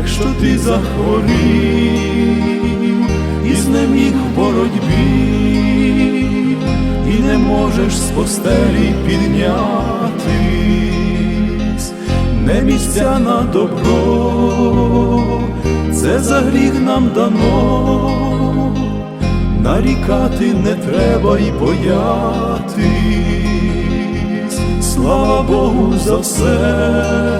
якщо ти захворів і знеміг в боротьбі, і не можеш з постелі піднятись, не місця на добро, це за гріх нам дано. Нарікати не треба й боятись, слава Богу за все,